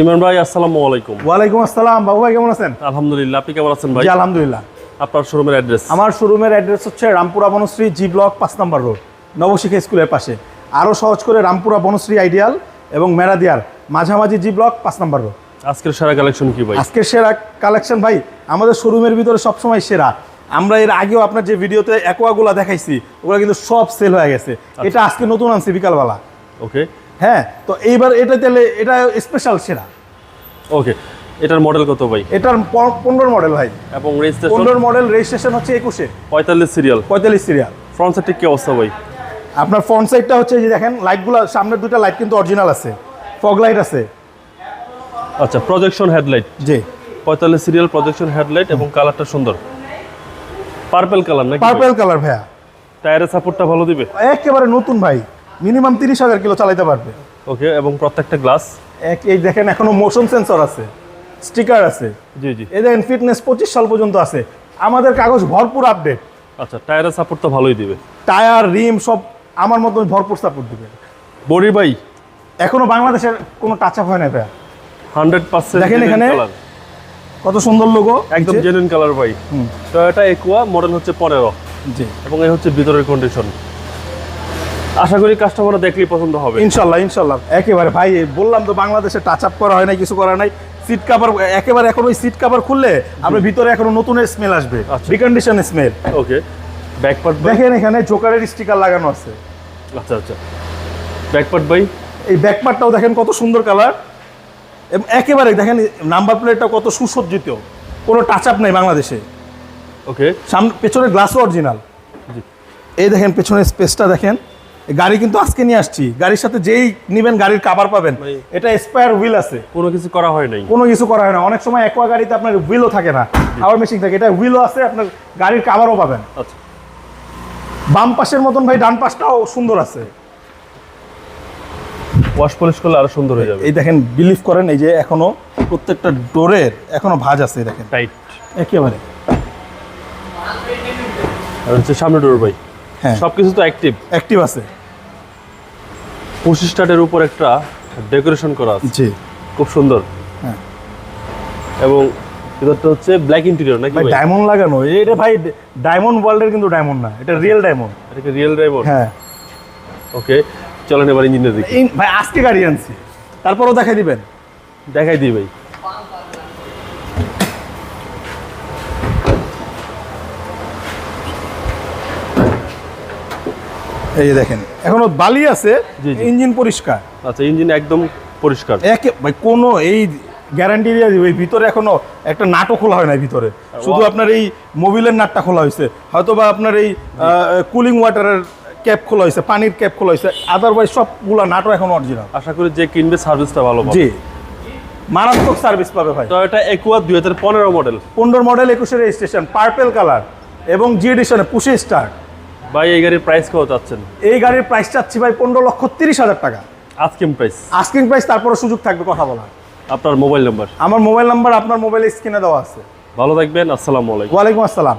ইমরান ভাই আসসালামু আলাইকুম। ওয়ালাইকুম আসসালাম। বাবু ভাই কেমন আছেন? আলহামদুলিল্লাহ আপনি কেমন আছেন ভাই? জি আলহামদুলিল্লাহ। আপনার শোরুমের অ্যাড্রেস আমার শোরুমের অ্যাড্রেস হচ্ছে রামপুরা বনশ্রী জি ব্লক পাঁচ নম্বর রোড নবশিখা স্কুলের পাশে। আরও সহজ করে রামপুরা বনশ্রী আইডিয়াল এবং মেরাদিয়ার মাঝামাঝি জি ব্লক পাঁচ নম্বর রোড। আজকের সেরা কালেকশন কি ভাই? আজকের সেরা কালেকশন ভাই আমাদের শোরুমের ভিতরে সবসময় সেরা। আমরা এর আগেও আপনার যে ভিডিওতে অ্যাকোয়াগুলো দেখাইছি ওগুলো কিন্তু সব সেল হয়ে গেছে। এটা আজকে নতুন আনছি বিকালবেলা। ওকে হ্যাঁ তো এইবার এটা তাহলে এটা স্পেশাল সেরা। ওকে এটার মডেল কত ভাই? এটার পনেরো মডেল ভাই। এবং রেজিস্ট্রেশন পনেরো মডেল রেজিস্ট্রেশন হচ্ছে একুশে। পঁয়তাল্লিশ সিরিয়াল পঁয়তাল্লিশ সিরিয়াল ফ্রন্ট সাইডে কি অবস্থা ভাই? আপনার ফ্রন্ট সাইডটা হচ্ছে যে দেখেন লাইটগুলো সামনের দুটো লাইট কিন্তু অরিজিনাল আছে। ফগ লাইট আছে। আচ্ছা প্রজেকশন হেডলাইট জি। পঁয়তাল্লিশ সিরিয়াল প্রজেকশন হেডলাইট এবং কালারটা সুন্দর। পার্পেল কালার নাকি পার্পেল কালার ভাইয়া। টায়ারের সাপোর্টটা ভালো দিবে? একেবারে নতুন ভাই। মিনিমাম তিরিশ হাজার কিলো চালাইতে পারবে। ওকে এবং প্রত্যেকটা গ্লাস? এক এই দেখেন এখনও মোশন সেন্সর আছে স্টিকার আছে। জি জি। এই দেখেন ফিটনেস পঁচিশ সাল পর্যন্ত আছে। আমাদের কাগজ ভরপুর আপডেট আচ্ছা টায়ারের সাপোর্ট তো ভালোই দিবে। টায়ার রিম সব আমার মতন ভরপুর সাপোর্ট দিবে। বডি ভাই? এখনও বাংলাদেশের কোনো টাচ আপ হয় না ভাইয়া। হান্ড্রেড পার্সেন্ট দেখেন এখানে। কত সুন্দর লোগো একদম জেনুইন কালার ভাই। হুম। টয়োটা একুয়া মডেল হচ্ছে পনেরো। জি। এবং এই হচ্ছে ভিতরের কন্ডিশন আশা করি কাস্টমাররা দেখলেই পছন্দ হবে। ইনশাল্লাহ ইনশাল্লাহ। একেবারে ভাই বললাম তো বাংলাদেশে টাচ আপ করা হয় না কিছু করা নাই। সিট কাভার একেবারে এখন ওই সিট কাভার খুললে আপনার ভিতরে এখনও নতুন স্মেল আসবে। Recondition smell okay back part দেখেন এখানে জোকারের স্টিকার লাগানো আছে। আচ্ছা আচ্ছা। ব্যাক পার্ট ভাই এই ব্যাকপার্টটাও দেখেন কত সুন্দর কালার এবং একেবারে দেখেন নাম্বার প্লেটটা কত সুসজ্জিত। কোনো টাচ আপ নাই বাংলাদেশে। ওকে সামনে পেছনের গ্লাসও অরিজিনাল জি। এই দেখেন পেছনের স্পেসটা দেখেন। গাড়ি কিন্তু আজকে নিয়ে আসছি। গাড়ির সাথে যেই নিবেন গাড়ির কাভার পাবেন। এটা স্পায়ার হুইল আছে। কোনো কিছু করা হয় নাই। কোনো কিছু করা হয় না। অনেক সময় একোয়া গাড়িতে আপনার হুইলও থাকে না। হাওয়ার মেশিন থাকে। এটা হুইলও আছে আপনার গাড়ির কাভারও পাবেন। আচ্ছা। বাম পাশের মতন ভাই ডান পাশটাও সুন্দর আছে। ওয়াশ পলিশ করলে আরও সুন্দর হয়ে যাবে। এই দেখেন বিলিভ করেন এই যে এখনও প্রত্যেকটা ডোরের এখনও ভাঁজ আছে দেখেন। টাইট একেবারে। আর হচ্ছে সামনে ডোর ভাই। হ্যাঁ। সবকিছু তো অ্যাক্টিভ অ্যাক্টিভ আছে। পঁচিশ স্টার্টের উপর একটা ডেকোরেশন করা আছে। জি। খুব সুন্দর। হ্যাঁ। এবং ভিতরটা হচ্ছে ব্ল্যাক ইন্টেরিয়র নাকি ভাই ডায়মন্ড লাগানো। এটা ভাই ডায়মন্ড ওয়ার্ল্ডের কিন্তু ডায়মন্ড না এটা রিয়েল ডায়মন্ড এটাকে রিয়েল ড্রাইভার হ্যাঁ। ওকে চলেন এবার ইঞ্জিনের দিকে ভাই আজকে গাড়ি আনছি। তারপরও দেখাই দিবেন। দেখাই দিই ভাই। এই দেখেন এখনও বালি আছে। ইঞ্জিন পরিষ্কার। আচ্ছা ইঞ্জিন একদম পরিষ্কার। একে ভাই কোনো এই গ্যারান্টি দিয়ে দিবে ভিতরে এখনও একটা নাটও খোলা হয় না ভিতরে। শুধু আপনার এই মোবিলের নাটটা খোলা হয়েছে। হয়তো বা আপনার এই কুলিং ওয়াটারের ক্যাপ খোলা হয়েছে পানির ক্যাপ খোলা হয়েছে। আদারওয়াইজ সবগুলা নাটও এখন অরিজিনাল আশা করি যে কিনবে সার্ভিসটা ভালো জি। মারাত্মক সার্ভিস পাবে ভাই। তো এটা একুয়া দুই হাজার পনেরো মডেল পনেরো মডেল একুশের রেজিস্ট্রেশন পার্পেল কালার এবং জি এডিশনে পুষে স্টার ভাই এই গাড়ির প্রাইস কত চাচ্ছেন? এই গাড়ির প্রাইস চাচ্ছি ভাই পনেরো লক্ষ তিরিশ হাজার টাকা। আস্কিং প্রাইস আস্কিং প্রাইস তারপরে সুযোগ থাকবে কথা বলার। আপনার মোবাইল নাম্বার আমার মোবাইল নাম্বার আপনার মোবাইলে স্ক্রিনে দেওয়া আছে। ভালো থাকবেন আসসালামু আলাইকুম। ওয়ালাইকুম আসসালাম।